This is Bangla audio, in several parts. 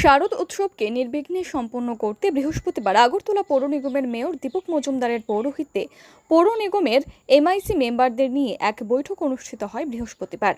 শারদ উৎসবকে নির্বিঘ্নে সম্পন্ন করতে বৃহস্পতিবার আগরতলা পৌর নিগমের মেয়র দীপক মজুমদারের পৌরোহিত্যে পৌর নিগমের এমআইসি মেম্বারদের নিয়ে এক বৈঠক অনুষ্ঠিত হয় বৃহস্পতিবার।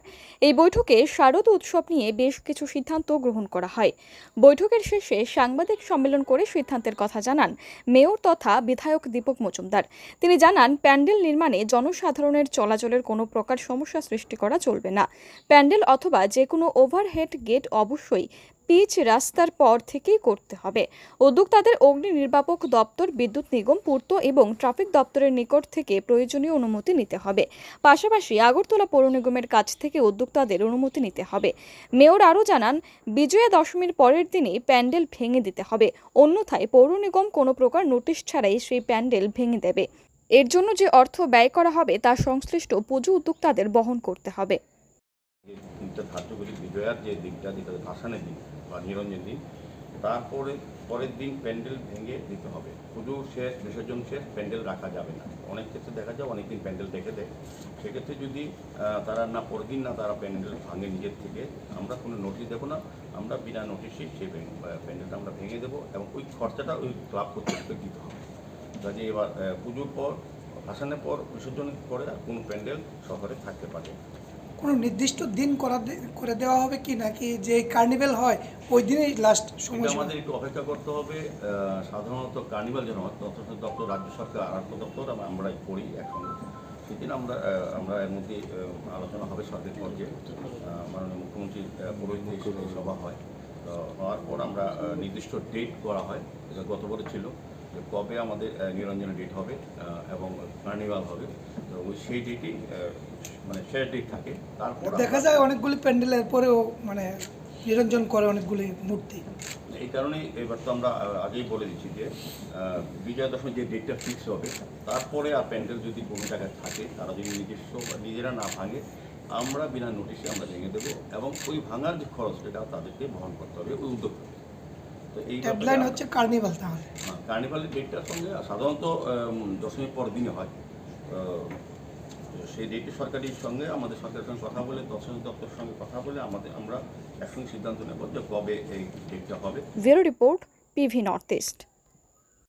এই বৈঠকে শারদ উৎসব নিয়ে বেশ কিছু সিদ্ধান্ত গ্রহণ করা হয়। বৈঠকের শেষে সাংবাদিক সম্মেলন করে সিদ্ধান্তের কথা জানান মেয়র তথা বিধায়ক দীপক মজুমদার। তিনি জানান, প্যান্ডেল নির্মাণে জনসাধারণের চলাচলের কোনো প্রকার সমস্যা সৃষ্টি করা চলবে না। প্যান্ডেল অথবা যে কোনো ওভারহেড গেট অবশ্যই পিচ রাস্তার পর থেকেই করতে হবে। উদ্যোক্তাদের অগ্নি নির্বাপক দপ্তর, বিদ্যুৎ নিগম, পূর্ত এবং ট্রাফিক দপ্তরের নিকট থেকে প্রয়োজনীয় অনুমতি নিতে হবে। পাশাপাশি আগরতলা পৌর নিগমের কাছ থেকে উদ্যোক্তাদের অনুমতি নিতে হবে। মেয়র আরও জানান, বিজয়া দশমীর পরের দিনই প্যান্ডেল ভেঙে দিতে হবে। অন্যথায় পৌর নিগম কোনো প্রকার নোটিশ ছাড়াই সেই প্যান্ডেল ভেঙে দেবে। এর জন্য যে অর্থ ব্যয় করা হবে তা সংশ্লিষ্ট পুজো উদ্যোক্তাদের বহন করতে হবে। তিনটা ধার্য করি, বিজয়ার যে দিকটা যেটা ভাসানের দিন বা নিরঞ্জন দিন, তারপরে পরের দিন প্যান্ডেল ভেঙে দিতে হবে। পুজো শেষ, বিসর্জন শেষ, প্যান্ডেল রাখা যাবে না। অনেক ক্ষেত্রে দেখা যায় অনেক দিন প্যান্ডেল দেখে দেয়। সেক্ষেত্রে যদি তারা না পরের দিন না তারা প্যান্ডেল ভাঙে নিজের থেকে, আমরা কোনো নোটিশ দেবো না। আমরা বিনা নোটিশে সেই প্যান্ডেলটা আমরা ভেঙে দেবো এবং ওই খরচাটা ওই ক্লাব কর্তৃপক্ষকে দিতে হবে। কাজে এবার পুজোর পর, ভাসানের পর, বিসর্জন পরে আর কোনো প্যান্ডেল শহরে থাকতে পারে। কোনো নির্দিষ্ট দিন করা করে দেওয়া হবে কি নাকি যে কার্নিভেল হয় ওই দিনেই লাস্ট সময় আমাদের একটু অপেক্ষা করতে হবে সাধারণত কার্নিভাল যেন তথ্য দপ্তর রাজ্য সরকার আরক্ষ দপ্তর আমরা- আমরা করি একসঙ্গে সেদিন আমরা আমরা এর মধ্যে আলোচনা হবে সরকারি পর্যায়ে মাননীয় মুখ্যমন্ত্রী পুরোহিত সভা হয়। তো হওয়ার পর আমরা নির্দিষ্ট ডেট করা হয় গত বছর ছিল। কবে আমাদের নিরঞ্জনের ডেট হবে এবং কার্নিভাল হবে। তো ওই সেই ডেটই মানে শেষ ডেট থাকে। তারপর দেখা যায় অনেকগুলি প্যান্ডেলের পরেও মানে নিরঞ্জন করে অনেকগুলি মূর্তি। এই কারণেই এবার তো আমরা আগেই বলে দিচ্ছি যে বিজয়া দশমীর যে ডেটটা ফিক্স হবে তারপরে আর প্যান্ডেল যদি কোনো জায়গায় থাকে তারা যদি নিজস্ব নিজেরা না ভাঙে আমরা বিনা নোটিশে আমরা ভেঙে দেবো এবং ওই ভাঙার যে খরচ সেটা তাদেরকে বহন করতে হবে ওই উদ্যোগ ট্যাগলাইন হচ্ছে কার্নিভাল তাহলে। কার্নিভালের ডেটটার সঙ্গে সাধারণত দশমীর পর দিনে হয়। তো সেই ডেটে সরকারের সঙ্গে আমাদের সরকারের সঙ্গে কথা বলে দর্শন দপ্তরের সঙ্গে কথা বলে আমাদের আমরা একসঙ্গে সিদ্ধান্ত নেব যে কবে এই ডেটটা হবে। Bureau report PV north east